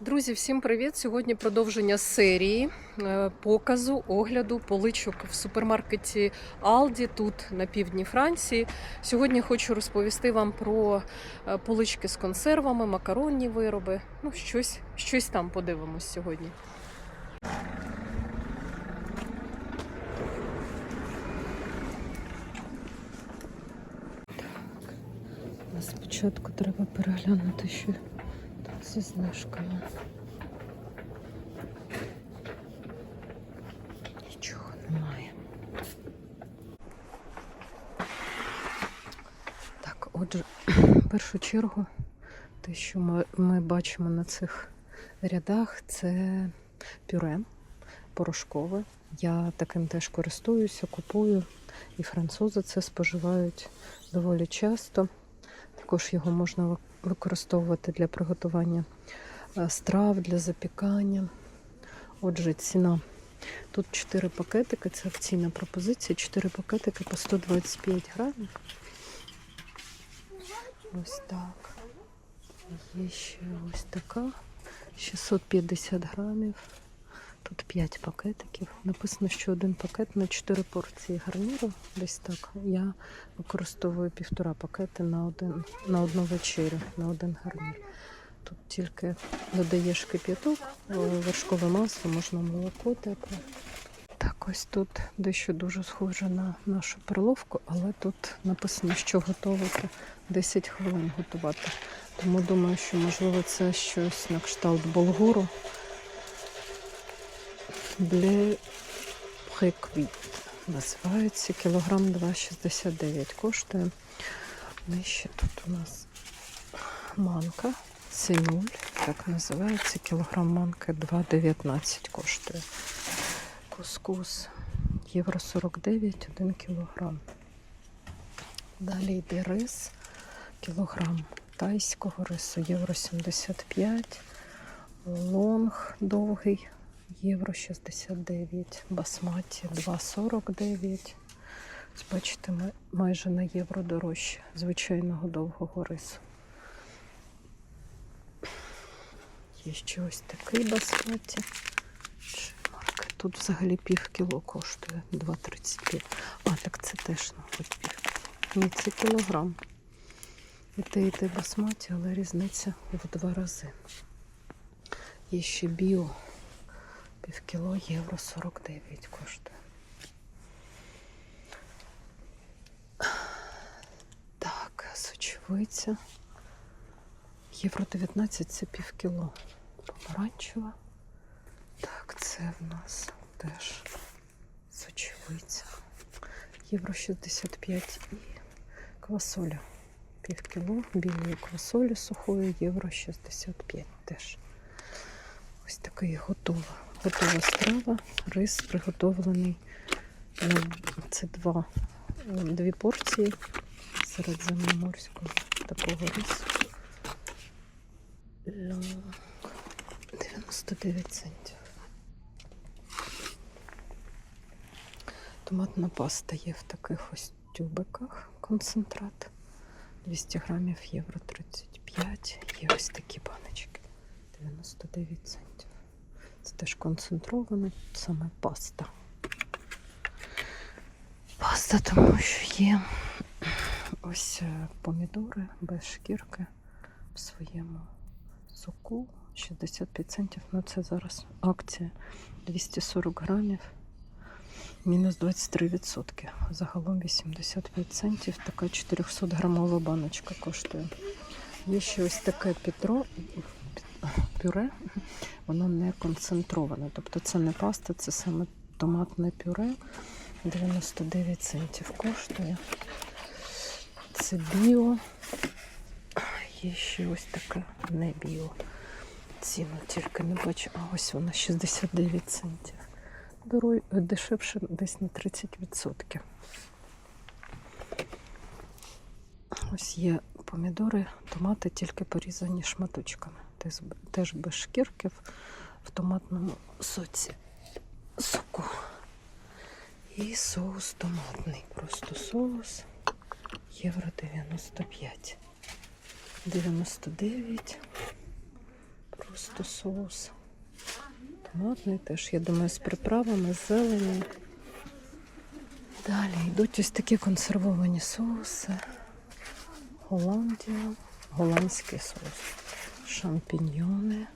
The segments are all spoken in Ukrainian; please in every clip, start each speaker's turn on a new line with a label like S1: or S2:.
S1: Друзі, всім привіт! Сьогодні продовження серії е, показу огляду поличок в супермаркеті Aldi тут на півдні Франції. Сьогодні хочу розповісти вам про е, полички з консервами, макаронні вироби. Ну, щось, щось там подивимось сьогодні. Спочатку треба переглянути, що зі знижками. Нічого немає. Так, отже, в першу чергу, те, що ми, ми бачимо на цих рядах, це пюре порошкове. Я таким теж користуюся, купую, і французи це споживають доволі часто. Також його можна використовувати для приготування е, страв, для запікання. Отже, ціна. Тут 4 пакетики, це акційна пропозиція. 4 пакетики по 125 грамів. Ось так. Є ще ось така. 650 грамів. Тут 5 пакетиків. Написано, що один пакет на 4 порції гарніру. Десь так. Я використовую півтора пакети на, один, на одну вечерю, на один гарнір. Тут тільки додаєш кип'яток, вершкове масло, можна молоко тепле. Так, ось тут дещо дуже схоже на нашу перловку, але тут написано, що готувати 10 хвилин готувати. Тому думаю, що можливо це щось на кшталт болгуру. Бле преквіт називається. Кілограм 2,69 коштує. Нижче тут у нас манка. Синюль, так називається. Кілограм манки 2,19 коштує. Кускус євро 49, 1 кілограм. Далі йде рис, кілограм тайського рису, євро 75, лонг довгий, євро 69, басматі 2,49. Бачите, майже на євро дорожче звичайного довгого рису. Є ще ось такий басматі. Тут взагалі пів кіло коштує 2,35. А, так це теж мабуть пів. Ні, це кілограм. І те, і те басматі, але різниця в два рази. Є ще біо. Пів кіло євро 49 коштує. Так, сочевиця. Євро 19 це пів кіло. Помаранчева. Так, це в нас теж сочевиця. Євро 65 і квасоля. Пів кіло білої квасолі сухої, євро 65 теж. Ось такий готова. Готова страва. Рис приготовлений. Це два, дві порції середземноморського такого рису. Ну, 99 центів. Томатна паста є в таких ось тюбиках концентрат. 200 грамів євро 35. Є ось такі баночки. 99 центів. Це теж концентрована саме паста. Паста, тому що є ось е, помідори без шкірки в своєму соку 65 центів. Ну це зараз акція 240 грамів. Мінус 23%. Загалом 85 центів. Така 400 грамова баночка коштує. Є ще ось таке пітро, пюре. Воно не концентроване. Тобто це не паста, це саме томатне пюре. 99 центів коштує. Це біо. Є ще ось таке не біо. Ціну тільки не бачу. А ось вона 69 центів. Дорой, дешевше десь на 30%. Ось є помідори, томати тільки порізані шматочками. Теж, без шкірки в, в томатному соці. Соку. І соус томатний. Просто соус. Євро 95. 99. Просто соус. Томатний теж, я думаю, з приправами, з зеленю. Далі йдуть ось такі консервовані соуси. Голландія, голландський соус, шампіньйони.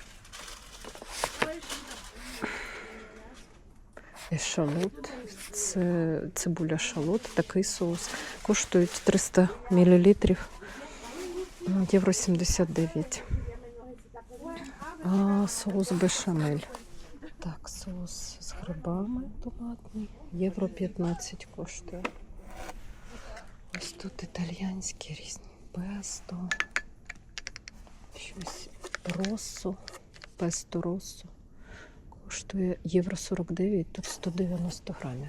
S1: Ешалот, це цибуля шалот, такий соус. Коштують 300 мл, євро 79. А, соус бешамель. Так, соус з грибами томатний. Євро 15 коштує. Ось тут італіянські різні песто. Щось росо, песто росо. Коштує євро 49, тут 190 грамів.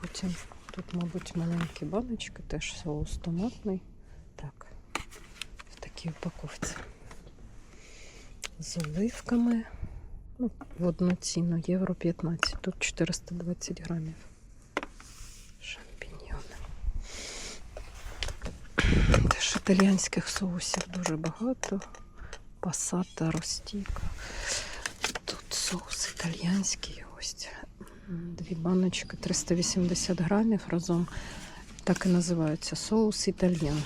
S1: Потім тут, мабуть, маленькі баночки, теж соус томатний. Так, в такій упаковці. З оливками. Ну, в одну ціну євро 15, тут 420 грамів. Шампіньйони. Теж італіянських соусів дуже багато. Пасата, ростіка. Тут соус італіянський. Ось дві баночки 380 грамів разом. Так і називається соус італьян.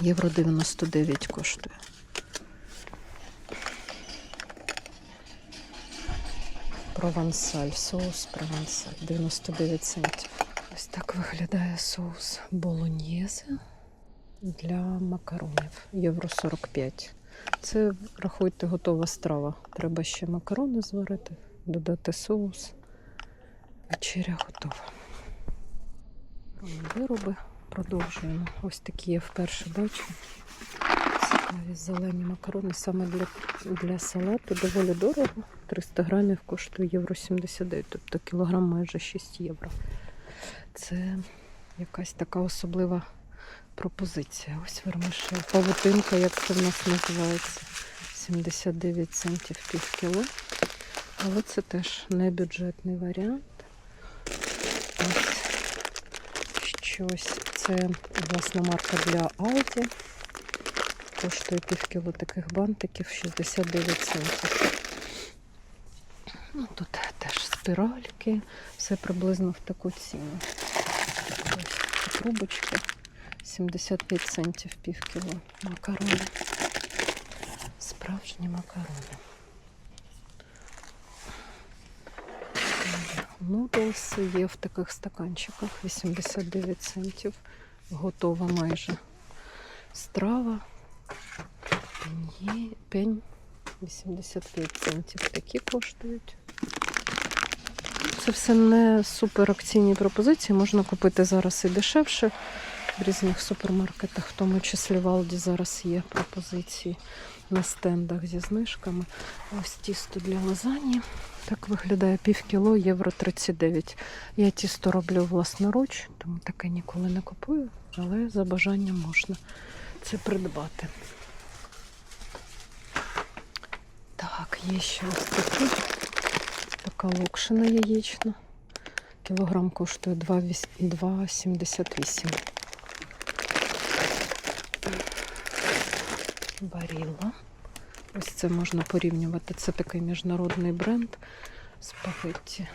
S1: Євро 99 коштує. Провансаль, соус провансаль, 99 центів. Ось так виглядає соус болоньєзе для макаронів. Євро 45. Це, рахуйте, готова страва. Треба ще макарони зварити, додати соус. Вечеря готова. Вироби продовжуємо. Ось такі я вперше бачу. Цікаві зелені макарони саме для, для салату доволі дорого. 300 грамів коштує євро 79, тобто кілограм майже 6 євро. Це якась така особлива пропозиція. Ось вермишель. Павутинка, як це в нас називається. 79 центів пів кіло. Але це теж не бюджетний варіант. Ось щось. Це власна марка для Aldi. Коштує пів кіло таких бантиків 69 центів. Ну, тут теж спіральки, все приблизно в таку ціну. Ось трубочки 75 центів пів кіло. Макарони. Справжні макарони. Нудлси є в таких стаканчиках 89 центів. Готова майже страва. Пеньє, пень 85 центів такі коштують. Це все не супер акційні пропозиції. Можна купити зараз і дешевше в різних супермаркетах, в тому числі в Алді зараз є пропозиції на стендах зі знижками. Ось тісто для лазані. Так виглядає пів кіло, євро 39. Я тісто роблю власноруч, тому таке ніколи не купую, але за бажанням можна це придбати. Так, є ще ось такі. Така локшина яєчна. Кілограм коштує 2,віс- 2,78. Баріла. Ось це можна порівнювати. Це такий міжнародний бренд. Спагетті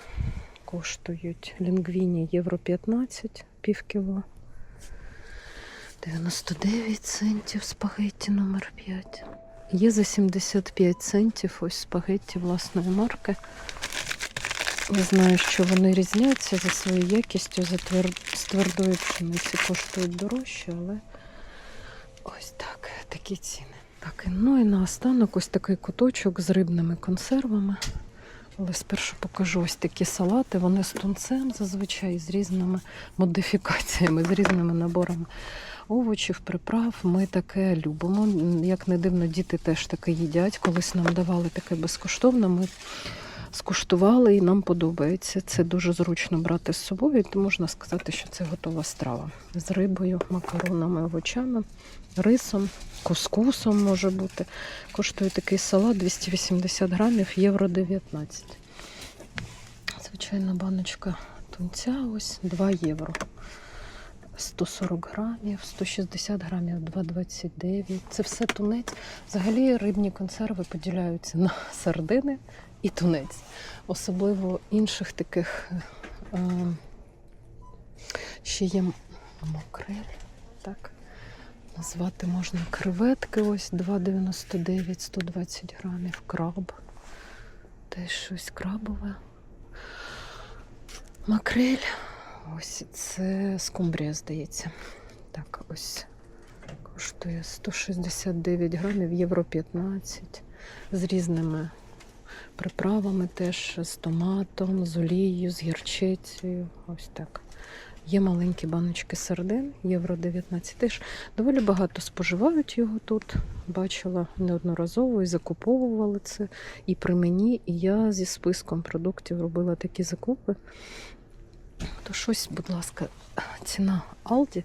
S1: коштують лінгвіні євро 15, пів кіло. 99 центів спагетті номер 5. Є за 75 центів ось спагетті власної марки. Я знаю, що вони різняться за своєю якістю, за твер... з твердої пшениці коштують дорожче, але ось так, такі ціни. Так, ну і наостанок ось такий куточок з рибними консервами. Але спершу покажу ось такі салати. Вони з тунцем зазвичай з різними модифікаціями, з різними наборами овочів, приправ. Ми таке любимо. Як не дивно, діти теж таке їдять. Колись нам давали таке безкоштовно. Ми скуштували і нам подобається. Це дуже зручно брати з собою. То можна сказати, що це готова страва з рибою, макаронами, овочами, рисом, кускусом може бути. Коштує такий салат 280 грамів, євро 19. Звичайна баночка тунця ось 2 євро. 140 грамів, 160 грамів, 2,29. Це все тунець. Взагалі рибні консерви поділяються на сардини і тунець. Особливо інших таких е, ще є макрель, так. Назвати можна креветки, ось 2,99, 120 грамів, краб. Теж щось крабове. Макрель. Ось це скумбрія, здається. Так, ось коштує 169 грамів, євро 15. З різними приправами теж, з томатом, з олією, з гірчицею. Ось так. Є маленькі баночки сардин, євро 19. Теж доволі багато споживають його тут. Бачила неодноразово і закуповували це і при мені, і я зі списком продуктів робила такі закупи. То щось, будь ласка, ціна Алді.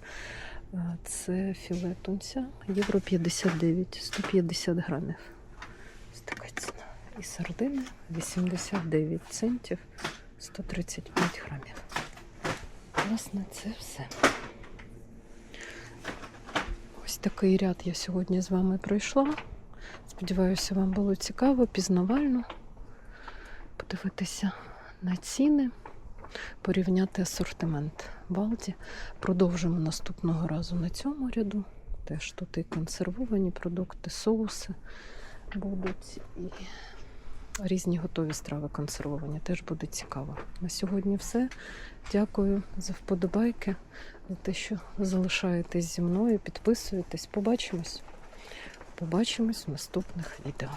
S1: е, Це філе тунця, євро 59, 150 грамів. Ось така ціна. І сардини 89 центів, 135 грамів. Власне, це все. Ось такий ряд я сьогодні з вами пройшла. Сподіваюся, вам було цікаво, пізнавально подивитися на ціни, порівняти асортимент Балді. Продовжимо наступного разу на цьому ряду. Теж тут і консервовані продукти, соуси будуть, і різні готові страви консервовані. Теж буде цікаво. На сьогодні все. Дякую за вподобайки, за те, що залишаєтесь зі мною, підписуєтесь. Побачимось. Побачимось в наступних відео.